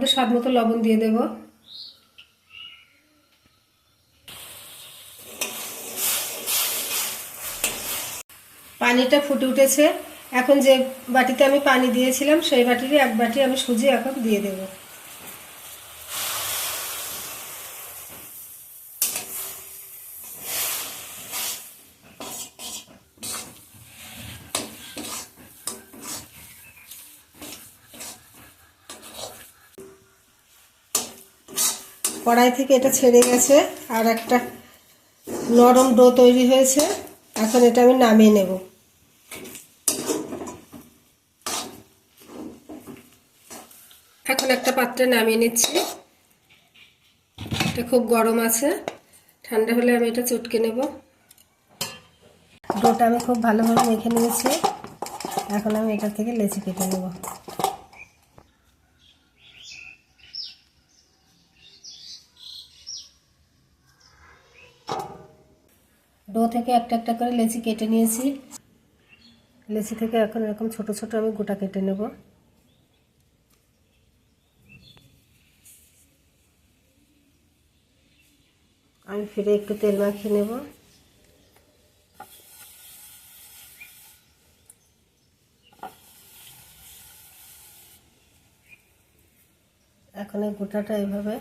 মধ্যে স্বাদ মতো লবণ দিয়ে দেব। পানিটা ফুটে উঠেছে। এখন যে বাটিতে আমি পানি দিয়েছিলাম, সেই বাটিরই এক বাটি আমি সুজি এখন দিয়ে দেব। কড়াই থেকে এটা ছেড়ে গেছে, আর একটা নরম ডো তৈরি হয়েছে। এখন এটা আমি নামিয়ে নেব। এখন একটা পাত্রে নামিয়ে নিচ্ছি। এটা খুব গরম আছে, ঠান্ডা হলে আমি এটা চটকে নেব। ডোটা আমি খুব ভালোভাবে মেখে নিয়েছি। এখন আমি এটা থেকে লেচি কেটে নেব। ডো থেকে একটা একটা করে লেচি কেটে নিয়েছি। লেচি থেকে এখন এরকম ছোট ছোট আমি গোটা কেটে নেব। আমি ফিরে একটু তেল মাখিয়ে নেব। এখন এই গোটাটা এইভাবে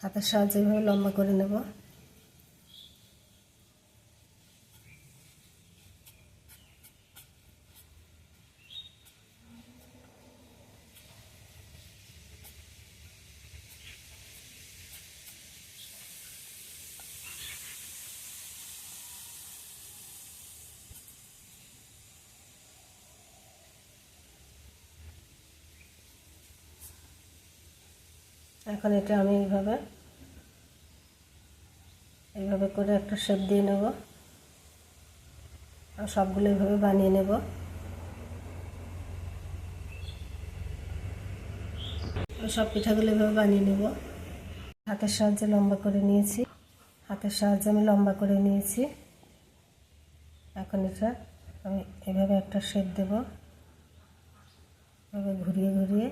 হাতের সাহায্যে এইভাবে লম্বা করে নেব। এখন এটা আমি এইভাবে এইভাবে করে একটা শেপ দিয়ে নেব। আর সবগুলো এইভাবে বানিয়ে নেব। সব পিঠাগুলো এইভাবে বানিয়ে নেব। হাতের সাহায্যে লম্বা করে নিয়েছি। হাতের সাহায্যে আমি লম্বা করে নিয়েছি। এখন এটা আমি এভাবে একটা শেপ দেব। এভাবে ঘুরিয়ে ঘুরিয়ে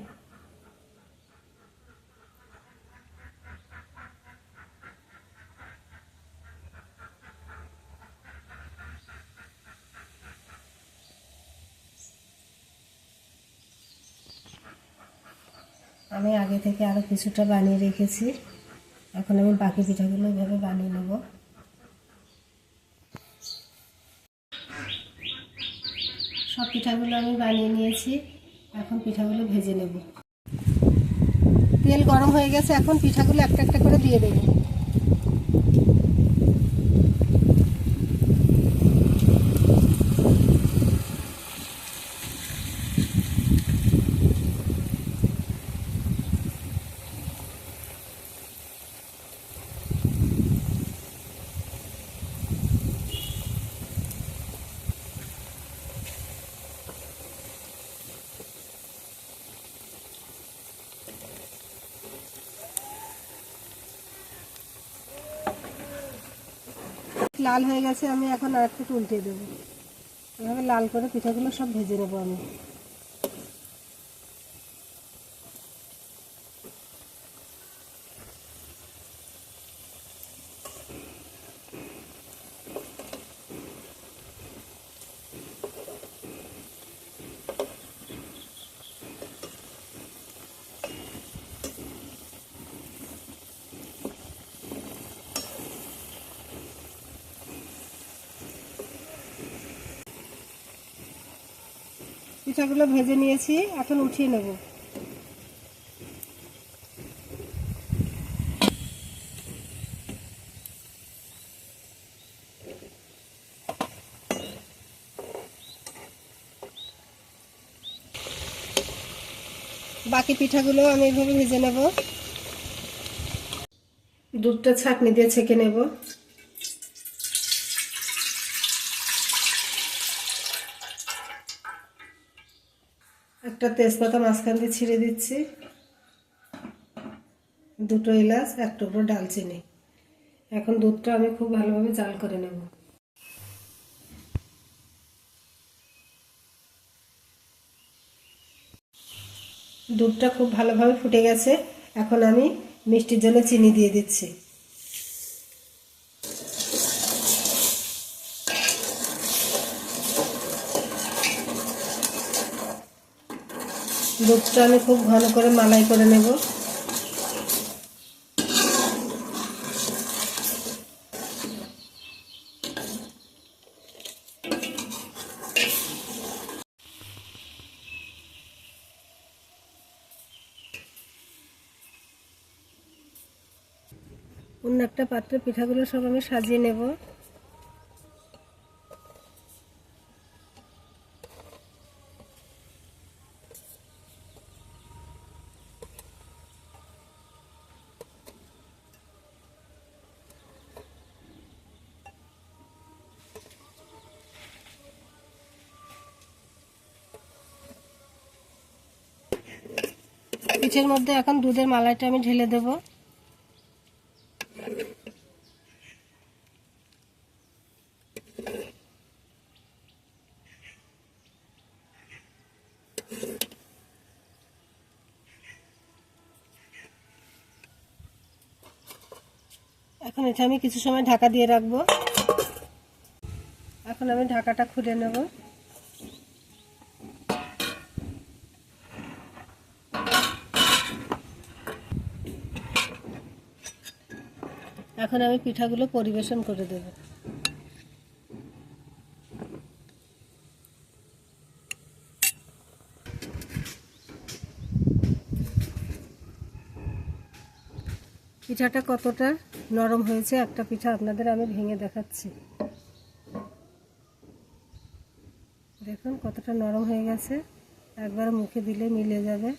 আমি আগে থেকে আরও কিছুটা বানিয়ে রেখেছি। এখন আমি বাকি পিঠাগুলো এভাবে বানিয়ে নেব। সব পিঠাগুলো আমি বানিয়ে নিয়েছি। এখন পিঠাগুলো ভেজে নেব। তেল গরম হয়ে গেছে, এখন পিঠাগুলো একটা একটা করে দিয়ে দেবো। লাল হয়ে গেছে, আমি এখন আর একটু উল্টে দেবো। এভাবে লাল করে পিঠাগুলো সব ভেজে নেব আমি। পিঠাগুলো ভেজে নিয়েছি, এখন উঠিয়ে নেব। বাকি পিঠাগুলো আমি এভাবে ভেজে নেব। দুধটা ছাঁকনি দিয়ে ছেঁকে নেব। একটা তেজপাতা মাঝখান দিয়ে ছিঁড়ে দিচ্ছি। দুটো এলাচ এক টুকরো ডালচিনি। এখন দুধটা আমি খুব ভালোভাবে জাল করে নেব। দুধটা খুব ভালোভাবে ফুটে গেছে। এখন আমি মিষ্টির জন্য চিনি দিয়ে দিচ্ছি। দুধটা আমি খুব ঘন করে মালাই করে নেব। অন্য একটা পাত্রে পিঠাগুলো সব আমি সাজিয়ে নেব। পিঠের মধ্যে এখন দুধের মালাইটা আমি ঢেলে দেবো। এখন এটা আমি কিছু সময় ঢাকা দিয়ে রাখব। এখন আমি ঢাকাটা খুলে নেব। এখন আমি পিঠাগুলো পরিবেশন করে দেব। পিঠাটা কতটা নরম হয়েছে, একটা পিঠা আপনাদের আমি ভেঙে দেখাচ্ছি। দেখুন কতটা নরম হয়ে গেছে, একবার মুখে দিলে মিলে যাবে।